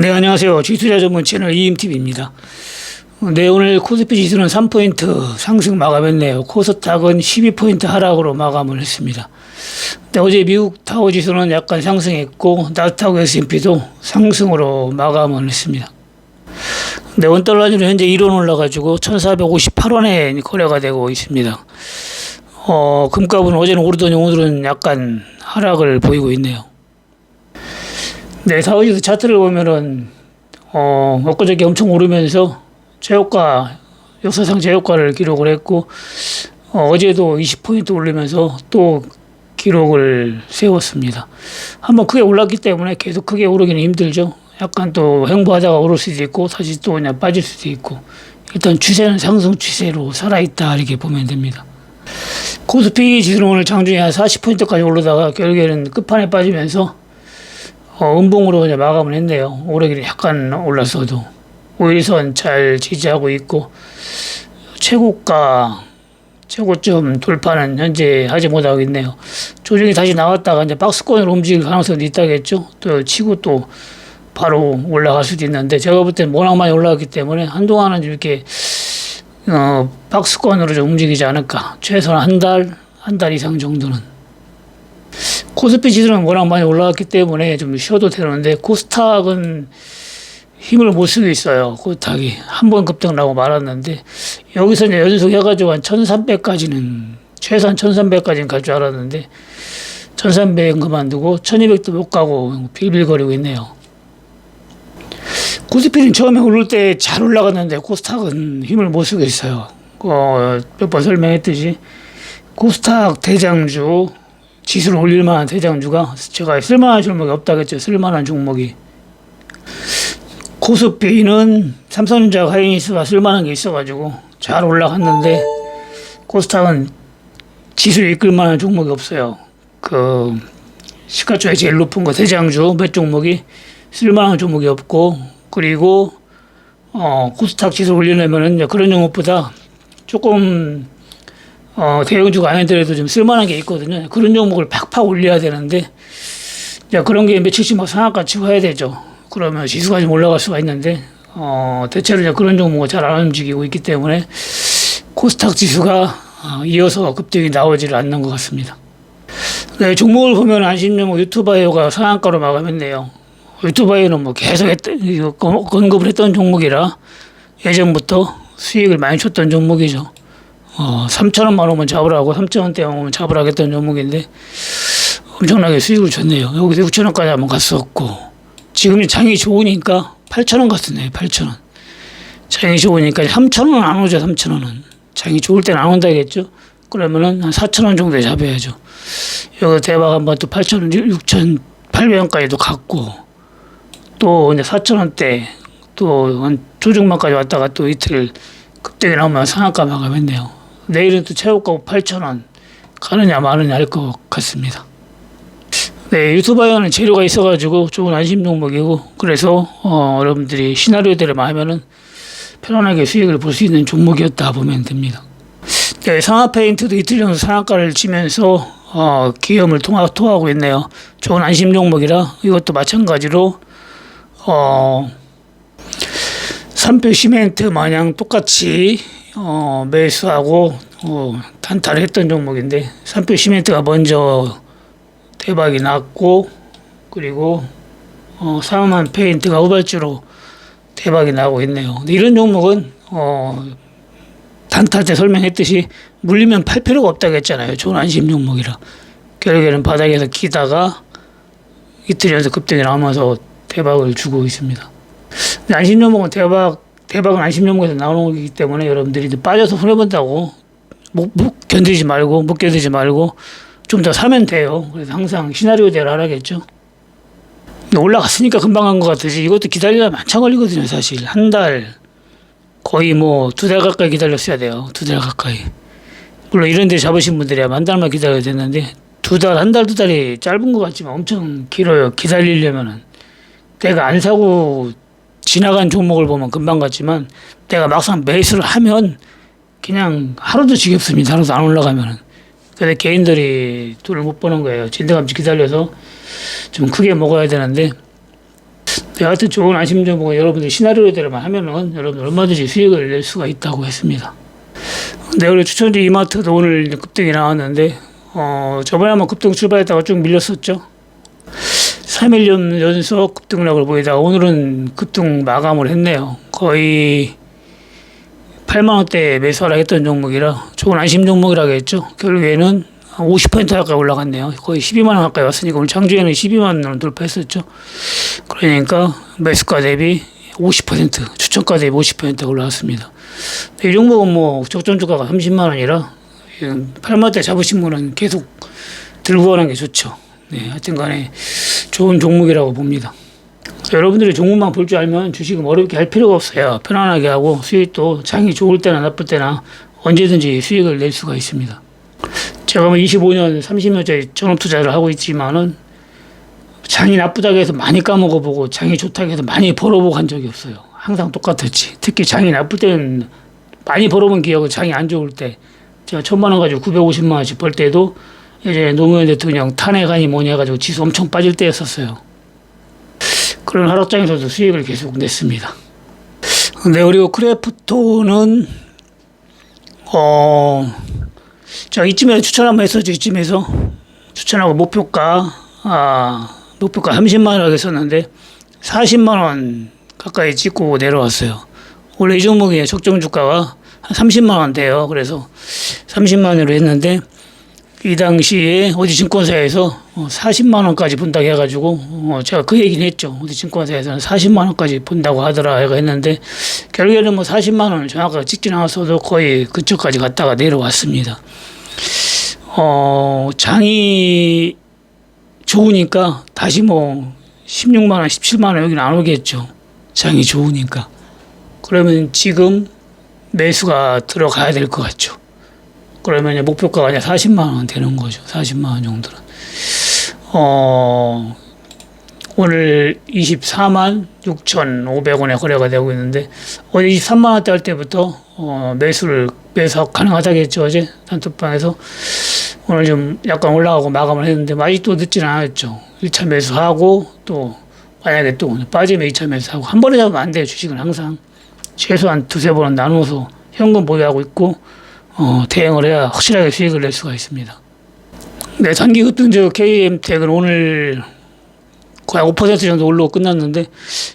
네, 안녕하세요. 지투자 전문 채널 이임TV입니다. 네, 오늘 코스피 지수는 3포인트 상승 마감했네요. 코스닥은 12포인트 하락으로 마감을 했습니다. 네, 어제 미국 다우 지수는 약간 상승했고, 나스닥 S&P도 상승으로 마감을 했습니다. 네, 원달러는 현재 1원 올라가지고 1458원에 거래가 되고 있습니다. 어, 금값은 어제는 오르더니 오늘은 약간 하락을 보이고 있네요. 네, 사우디에서 차트를 보면은 어, 엊그저께 엄청 오르면서 최고가 역사상 최고가를 기록을 했고 어, 어제도 20포인트 올리면서 또 기록을 세웠습니다. 한번 크게 올랐기 때문에 계속 크게 오르기는 힘들죠. 약간 또 횡보하다가 오를 수도 있고 다시 또 그냥 빠질 수도 있고 일단 추세는 상승 추세로 살아있다 이렇게 보면 됩니다. 코스피 지수는 오늘 장중에 한 40포인트까지 오르다가 결국에는 끝판에 빠지면서 어, 음봉으로 그냥 마감을 했네요. 오르기는 약간 올랐어도 오일선 잘 지지하고 있고 최고가 최고점 돌파는 현재 하지 못하고 있네요. 조정이 다시 나왔다가 이제 박스권으로 움직일 가능성도 있다겠죠. 또 치고 또 바로 올라갈 수도 있는데 제가 볼 때는 워낙 많이 올라갔기 때문에 한동안은 이렇게 어, 박스권으로 좀 움직이지 않을까. 최소한 한 달, 한 달 이상 정도는. 코스피 지수는 워낙 많이 올라갔기 때문에 좀 쉬어도 되는데 코스닥은 힘을 못 쓰고 있어요. 코스닥이 한 번 급등 나고 말았는데 여기서 이제 연속 해가지고 한 1300까지는 최소한 1300까지는 갈 줄 알았는데 1300은 그만두고 1200도 못 가고 빌빌거리고 있네요. 코스피는 처음에 오를 때 잘 올라갔는데 코스닥은 힘을 못 쓰고 있어요. 어, 몇 번 설명했듯이 코스닥 대장주 지수를 올릴 만한 대장주가 제가 쓸만한 종목이 없다겠죠. 쓸만한 종목이. 코스피는 삼성전자 하이닉스가 쓸만한 게 있어가지고 잘 올라갔는데 코스닥은 지수를 이끌 만한 종목이 없어요. 그 시가총액 제일 높은 거 대장주 몇 종목이 쓸만한 종목이 없고 그리고 어 코스닥 지수 올리려면은 그런 종목보다 조금 어, 대형주가 아니더라도 좀 쓸만한 게 있거든요. 그런 종목을 팍팍 올려야 되는데, 이제 그런 게 며칠씩 막 상한가 치고 해야 되죠. 그러면 지수가 좀 올라갈 수가 있는데, 어, 대체로 이제 그런 종목은 잘 안 움직이고 있기 때문에 코스닥 지수가 어, 이어서 급등이 나오지를 않는 것 같습니다. 네, 종목을 보면 안심종목 유튜바이오가 상한가로 마감했네요. 유튜바이오는 뭐 계속 했던, 언급을 했던 종목이라 예전부터 수익을 많이 줬던 종목이죠. 어, 3천 원만 오면 잡으라고 3천 원대 오면 잡으라고 했던 종목인데 엄청나게 수익을 줬네요. 여기서 6천 원까지 한번 갔었고 지금 장이 좋으니까 8천원 갔었네요. 8천 원. 장이 좋으니까 3천 원은 안 오죠. 3천 원은. 장이 좋을 때는 안 온다겠죠. 그러면은 한 4천 원 정도에 잡아야죠. 여기 대박 한번 또 8천 원, 6천 800원까지도 갔고 또 이제 4천 원대 또 한 조중만까지 왔다가 또 이틀 급등이 나오면 상한가 마감했네요. 내일은 또 최고가 8,000원 가느냐 마느냐 할 것 같습니다. 네, 유튜버에는 재료가 있어가지고 좋은 안심 종목이고 그래서 어, 여러분들이 시나리오대로만 하면은 편안하게 수익을 볼 수 있는 종목이었다 보면 됩니다. 네, 상하 페인트도 이틀 정도 상한가를 치면서 어, 기염을 통하, 토하고 있네요. 좋은 안심 종목이라 이것도 마찬가지로 어, 삼표 시멘트 마냥 똑같이 어, 매수하고 어, 단타를 했던 종목인데 삼표 시멘트가 먼저 대박이 났고 그리고 어, 사만 페인트가 후발주로 대박이 나고 있네요. 이런 종목은 어, 단타 때 설명했듯이 물리면 팔 필요가 없다고 했잖아요. 좋은 안심 종목이라. 결국에는 바닥에서 기다가 이틀 연속 급등이 나오면서 대박을 주고 있습니다. 안심 종목은 대박 대박은 안심 종목에서 나오는 거기 때문에 여러분들이 빠져서 손해 본다고 못, 못 견디지 말고 못 견디지 말고 좀 더 사면 돼요. 그래서 항상 시나리오대로 하라겠죠. 올라갔으니까 금방 간 것 같듯이 이것도 기다리려면 한참 걸리거든요. 사실 한 달 거의 뭐 두 달 가까이 기다렸어야 돼요. 두 달 가까이. 물론 이런 데 잡으신 분들이야 한 달만 기다려야 되는데 두 달, 한 달, 두 달이 짧은 것 같지만 엄청 길어요. 기다리려면은. 내가 안 사고 지나간 종목을 보면 금방 갔지만 내가 막상 매수를 하면 그냥 하루도 지겹습니다. 하루도 안 올라가면은. 근데 개인들이 돈을 못 버는 거예요. 진대감치 기다려서 좀 크게 먹어야 되는데 네, 하여튼 좋은 안심 정보가 여러분들 시나리오대로만 하면은 여러분 얼마든지 수익을 낼 수가 있다고 했습니다. 네, 그리고 추천주 이마트도 오늘 급등이 나왔는데, 어, 저번에 한번 급등 출발했다가 쭉 밀렸었죠. 3일 연- 연속 급등락을 보이다가 오늘은 급등 마감을 했네요. 거의 8만원대 매수하라 했던 종목이라 좋은 안심 종목이라고 했죠. 결국에는 한50% 가까이 올라갔네요. 거의 12만원 가까이 왔으니까 오늘 장주에는 12만원을 돌파했었죠. 그러니까 매수가 대비 50% 추천가 대비 50% 올라왔습니다. 이 종목은 뭐 적정 주가가 30만 원이라 8만 원대 잡으신 분은 계속 들고 가는 게 좋죠. 네, 하여튼 간에 좋은 종목이라고 봅니다. 여러분들이 종목만 볼 줄 알면 주식은 어렵게 할 필요가 없어요. 편안하게 하고 수익도 장이 좋을 때나 나쁠 때나 언제든지 수익을 낼 수가 있습니다. 제가 뭐 25년, 30년째 전업 투자를 하고 있지만은 장이 나쁘다고 해서 많이 까먹어보고 장이 좋다고 해서 많이 벌어보고 한 적이 없어요. 항상 똑같았지. 특히 장이 나쁠 때는 많이 벌어본 기억은 장이 안 좋을 때 제가 천만 원 가지고 950만 원씩 벌 때도 이제 노무현 대통령 탄핵안이 뭐냐 해가지고 지수 엄청 빠질 때였었어요. 그런 하락장에서도 수익을 계속 냈습니다. 근데 그리고 크래프톤은 어, 자 이쯤에 추천 한번 했었죠. 이쯤에서 추천하고 목표가 아 목표가 30만 원 했었는데 40만 원 가까이 찍고 내려왔어요. 원래 이 종목의 적정 주가가 한 30만 원대요. 그래서 30만 원으로 했는데 이 당시에 어디 증권사에서 어, 40만 원까지 본다고 해가지고 어, 제가 그 얘기는 했죠. 어디 증권사에서는 40만 원까지 본다고 하더라 해가 했는데 결국에는 뭐 40만 원을 정확하게 찍진 않았어도 거의 그쪽까지 갔다가 내려왔습니다. 어, 장이 좋으니까 다시 뭐 16만 원, 17만 원 여기는 안 오겠죠. 장이 좋으니까. 그러면 지금 매수가 들어가야 될 것 같죠. 그러면 목표가가 이제 40만 원 되는 거죠. 40만 원 정도는. 어, 오늘 24만 6,500원에 거래가 되고 있는데 어제 23만 원대 할 때부터 어, 매수를 매수 가능하다겠죠. 어제 단톡방에서 오늘 좀 약간 올라가고 마감을 했는데 아직도 늦지는 않았죠. 1차 매수하고 또 만약에 또 빠지면 2차 매수하고 한 번에 잡으면 안 돼요. 주식은 항상 최소한 두세 번은 나누어서 현금 보유하고 있고 어, 대응을 해야 확실하게 수익을 낼 수가 있습니다. 네, 단기 급등주 KM텍은 오늘 거의 5% 정도 올라고 끝났는데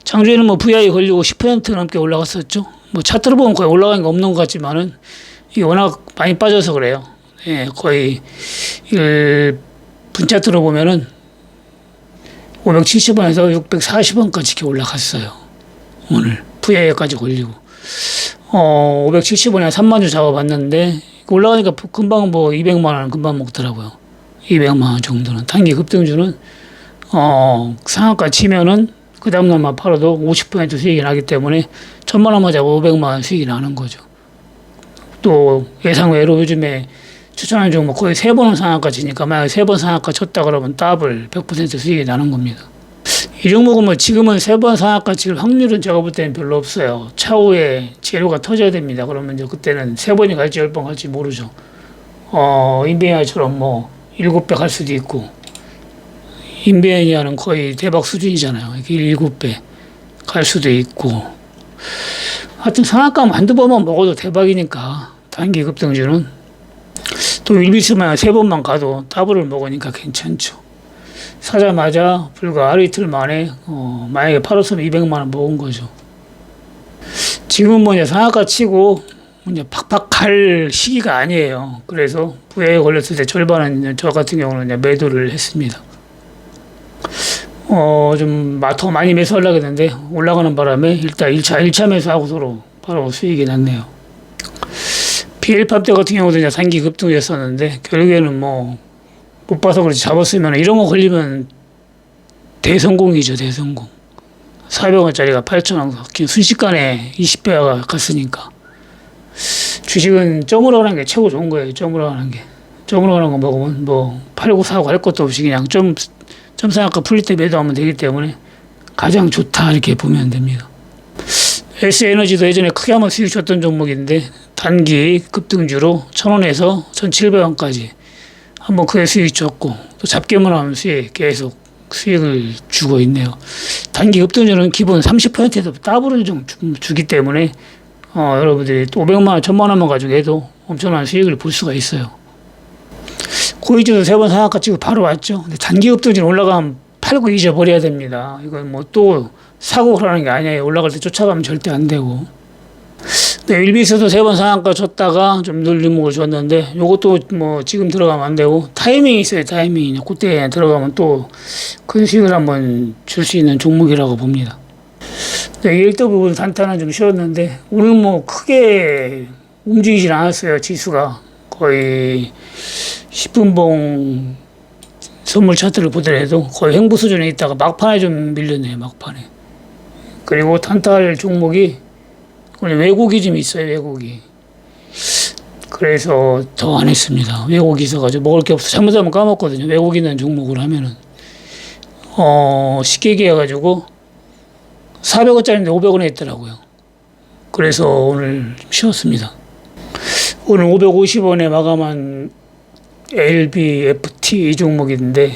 장주에는 뭐 VI 걸리고 10% 넘게 올라갔었죠. 뭐 차트로 보면 거의 올라간 게 없는 것 같지만은 이게 워낙 많이 빠져서 그래요. 예, 거의 일 분차트로 보면은 570원에서 640원까지 이렇게 올라갔어요. 오늘 VI까지 걸리고 어 570원에 3만 주 잡아봤는데 올라가니까 금방 뭐 200만 원 금방 먹더라고요. 200만 원 정도는 단기 급등주는 어 상한가 치면은 그 다음날 만 팔아도 50% 수익이 나기 때문에 천만 원만 잡아 500만 원 수익이 나는 거죠. 또 예상 외로 요즘에 추천하는 종목 거의 세 번은 상한가 치니까 만약 세번 상한가 쳤다 그러면 더블 100% 수익이 나는 겁니다. 이 종목은 뭐 지금은 세 번 상한가 칠 확률은 제가 볼 때는 별로 없어요. 차후에 재료가 터져야 됩니다. 그러면 이제 그때는 세 번이 갈지 열 번 갈지 모르죠. 어, 인베니아처럼 뭐 일곱 배 갈 수도 있고 인베니아는 거의 대박 수준이잖아요. 이게 일곱 배 갈 수도 있고 하여튼 상한가 한두 번만 먹어도 대박이니까 단기 급등주는 또 일비스만 세 번만 가도 더블을 먹으니까 괜찮죠. 사자마자 불과 하루 이틀 만에 어, 만약에 팔았으면 200만 원 먹은 거죠. 지금은 뭐 이제 상한가 치고 이제 팍팍 갈 시기가 아니에요. 그래서 부에 걸렸을 때 절반은 저 같은 경우는 이제 매도를 했습니다. 어, 좀, 마- 더 많이 매수하려고 했는데, 올라가는 바람에 일단 1차, 1차 매수하고 서로 바로 수익이 났네요. PL팝 때 같은 경우도 이제 단기 급등이었었는데, 결국에는 뭐, 못 봐서 그렇지 잡았으면 이런 거 걸리면 대성공이죠, 대성공. 400원짜리가 8,000원, 순식간에 20배가 갔으니까. 주식은 점으로 하는 게 최고 좋은 거예요, 점으로 하는 게. 점으로 하는 거 먹으면 뭐, 팔고 사고 할 것도 없이 그냥 점, 점상아까 풀릴 때 매도하면 되기 때문에 가장 좋다, 이렇게 보면 됩니다. S에너지도 예전에 크게 한번 수익 줬던 종목인데, 단기 급등주로 1,000원에서 1,700원까지 한번 크게 수익 줬고 또 잡기만 하면 수익 계속 수익을 주고 있네요. 단기 급등률은 기본 30%에서 더블을 좀 주- 주기 때문에 어, 여러분들이 또 500만 원, 1000만 원만 가지고 해도 엄청난 수익을 볼 수가 있어요. 고위주도 세 번 상한가 찍고 바로 왔죠. 근데 단기 급등률 올라가면 팔고 잊어버려야 됩니다. 이건 뭐 또 사고 그러는 게 아니에요. 올라갈 때 쫓아가면 절대 안 되고. 네, 일비스도 세 번 상한가 줬다가 좀 눌림목을 줬는데 요것도 뭐 지금 들어가면 안 되고 타이밍이 있어요. 타이밍이. 그때 들어가면 또 큰 수익을 한번 줄 수 있는 종목이라고 봅니다. 네, 1도 부분 단타는 좀 쉬었는데 오늘 뭐 크게 움직이질 않았어요. 지수가 거의 10분봉 선물 차트를 보더라도 거의 횡보 수준에 있다가 막판에 좀 밀렸네요. 막판에. 그리고 탄탈 종목이 왜곡이 좀 있어요. 왜곡이. 그래서 더 안 했습니다. 왜곡이 있어가지고 먹을 게 없어. 잘못하면 까먹거든요. 왜곡 있는 종목을 하면은. 어, 쉽게 얘기해가지고 400원짜리인데 500원에 있더라고요. 그래서 오늘 좀 쉬었습니다. 오늘 550원에 마감한 LBFT 이 종목인데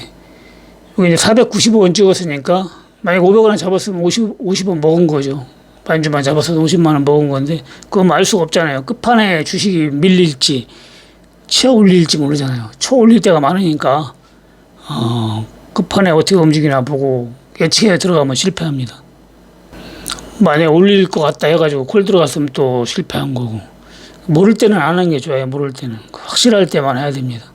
여기 이제 495원 찍었으니까 만약 500원 잡았으면 50, 50원 먹은 거죠. 반주만 잡아서 50만 원 먹은 건데 그건 알 수가 없잖아요. 끝판에 주식이 밀릴지 치어 올릴지 모르잖아요. 쳐 올릴 때가 많으니까 어, 끝판에 어떻게 움직이나 보고 예측에 들어가면 실패합니다. 만약 올릴 것 같다 해가지고 콜 들어갔으면 또 실패한 거고 모를 때는 안 하는 게 좋아요. 모를 때는 확실할 때만 해야 됩니다.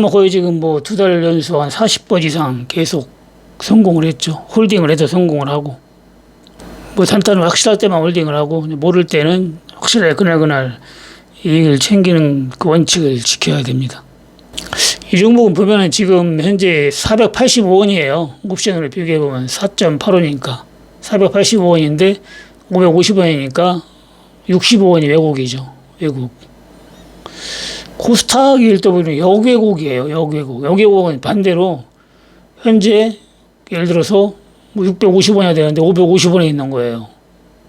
뭐 거의 지금 뭐 두 달 연속 한 40번 이상 계속 성공을 했죠. 홀딩을 해도 성공을 하고 뭐 단단은 확실할 때만 홀딩을 하고 모를 때는 확실하게 그날 그날 이익을 챙기는 그 원칙을 지켜야 됩니다. 이 종목은 보면은 지금 현재 485원이에요. 옵션으로 비교해 보면 4.85니까 485원인데 550원이니까 65원이 외국이죠. 외국. 코스닥 일도보는 역외국이에요. 역외국. 역외국은 반대로 현재 예를 들어서 뭐 650원이야 되는데 550원에 있는 거예요.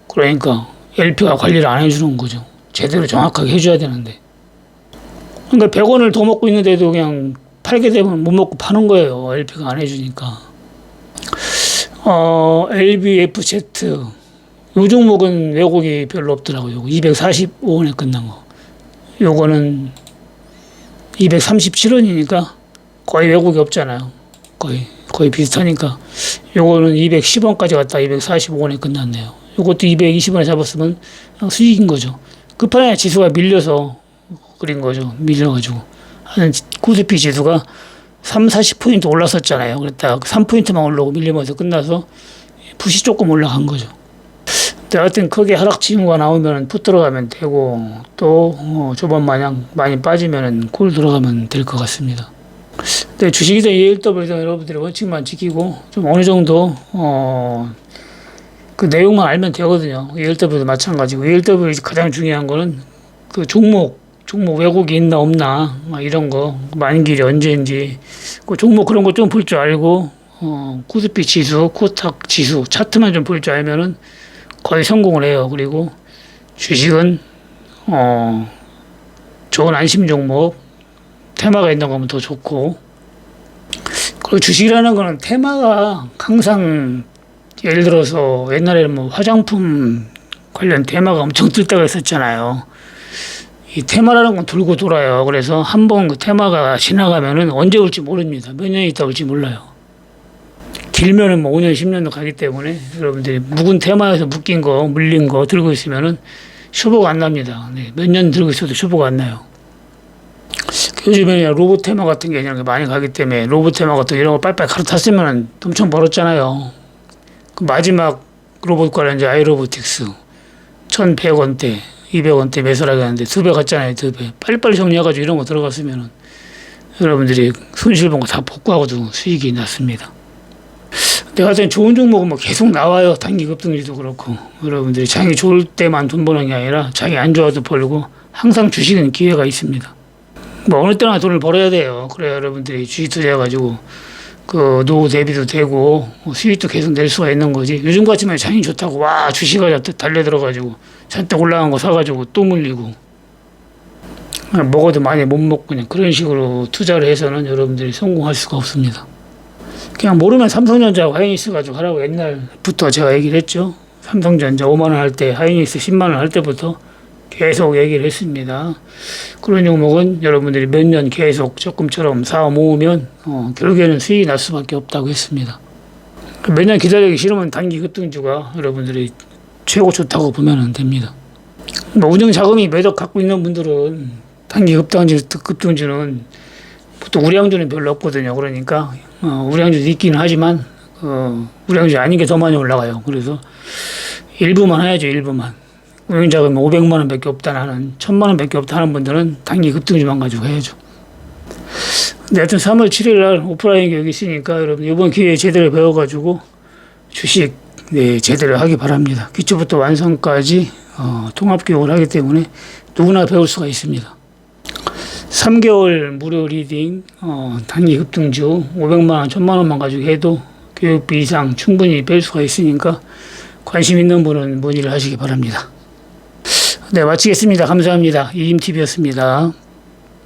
그러니까 LP가 관리를 안 해주는 거죠. 제대로 정확하게 해줘야 되는데. 그러니까 100원을 더 먹고 있는데도 그냥 팔게 되면 못 먹고 파는 거예요. LP가 안 해주니까. 어, LBFZ. 요 종목은 왜곡이 별로 없더라고요. 245원에 끝난 거. 요거는 237원이니까 거의 왜곡이 없잖아요. 거의, 거의 비슷하니까. 요거는 210원까지 갔다 245원에 끝났네요. 요것도 220원에 잡았으면 수익인 거죠. 끝판에 지수가 밀려서 그린 거죠. 밀려가지고. 한 코스피 지수가 3, 40포인트 올랐었잖아요. 그랬다가 3포인트만 올라오고 밀리면서 끝나서 붓이 조금 올라간 거죠. 하여튼 크게 하락 징후가 나오면 풋 들어가면 되고 또 어, 저번 마냥 많이 빠지면 콜 들어가면 될 것 같습니다. 근데 주식이든 ELW든 여러분들이 원칙만 지키고 좀 어느 정도 어, 그 내용만 알면 되거든요. ELW도 마찬가지고 ELW 가장 중요한 거는 그 종목 종목 왜곡이 있나 없나 막 이런 거 만길이 언제인지 그 종목 그런 거 좀 볼 줄 알고 어, 코스피 지수, 코스닥 지수 차트만 좀 볼 줄 알면은 거의 성공을 해요. 그리고 주식은 어, 좋은 안심 종목 테마가 있는 거면 더 좋고 그리고 주식이라는 거는 테마가 항상 예를 들어서 옛날에는 뭐 화장품 관련 테마가 엄청 뜰 때가 있었잖아요. 이 테마라는 건 돌고 돌아요. 그래서 한 번 그 테마가 지나가면은 언제 올지 모릅니다. 몇 년 있다 올지 몰라요. 길면은 뭐 5년, 10년도 가기 때문에 여러분들이 묵은 테마에서 묶인 거, 물린 거 들고 있으면은 쇼보가 안 납니다. 네, 몇 년 들고 있어도 쇼보가 안 나요. 요즘에 로봇 테마 같은 게 이렇게 많이 가기 때문에 로봇 테마 같은 이런 거 빨빨 갈아탔으면 엄청 벌었잖아요. 그 마지막 로봇 관련자 아이로보틱스 1100원대 200원대 매수하게 하는데 두 배 갔잖아요, 두 배. 빨리빨리 정리해가지고 이런 거 들어갔으면은 여러분들이 손실 본 거 다 복구하고도 수익이 났습니다. 근데 하여튼 좋은 종목은 뭐 계속 나와요. 단기 급등률도 그렇고. 여러분들이 장이 좋을 때만 돈 버는 게 아니라 장이 안 좋아도 벌고 항상 주식은 기회가 있습니다. 뭐 어느 때나 돈을 벌어야 돼요. 그래야 여러분들이 주식 투자해가지고 그 노후 대비도 되고 수익도 계속 낼 수가 있는 거지. 요즘 같으면 장이 좋다고 와 주식이 달려 들어가지고 잔뜩 올라간 거 사가지고 또 물리고 먹어도 많이 못 먹고 그냥 그런 식으로 투자를 해서는 여러분들이 성공할 수가 없습니다. 그냥 모르면 삼성전자 하이닉스 가지고 하라고 옛날부터 제가 얘기를 했죠. 삼성전자 5만 원 할 때 하이닉스 10만 원 할 때부터 계속 얘기를 했습니다. 그런 종목은 여러분들이 몇 년 계속 조금처럼 사와 모으면 어, 결국에는 수익이 날 수밖에 없다고 했습니다. 몇 년 기다리기 싫으면 단기 급등주가 여러분들이 최고 좋다고 보면 됩니다. 뭐 운영 자금이 매덕 갖고 있는 분들은 단기 급등주, 급등주는 보통 우량주는 별로 없거든요. 그러니까 어, 우량주도 있기는 하지만 어, 우량주 아닌 게 더 많이 올라가요. 그래서 일부만 해야죠. 일부만. 운영 자금이 500만 원밖에 없다 나는 1000만 원밖에 없다 하는 분들은 단기 급등주만 가지고 해야죠. 근데 하여튼 3월 7일 날 오프라인 교육이 있으니까 여러분 이번 기회에 제대로 배워가지고 주식 네, 제대로 하기 바랍니다. 기초부터 완성까지 어, 통합 교육을 하기 때문에 누구나 배울 수가 있습니다. 3개월 무료 리딩 어, 단기 급등주 500만 원, 1000만 원만 가지고 해도 교육비 이상 충분히 뺄 수가 있으니까 관심 있는 분은 문의를 하시기 바랍니다. 네, 마치겠습니다. 감사합니다. 이임TV였습니다.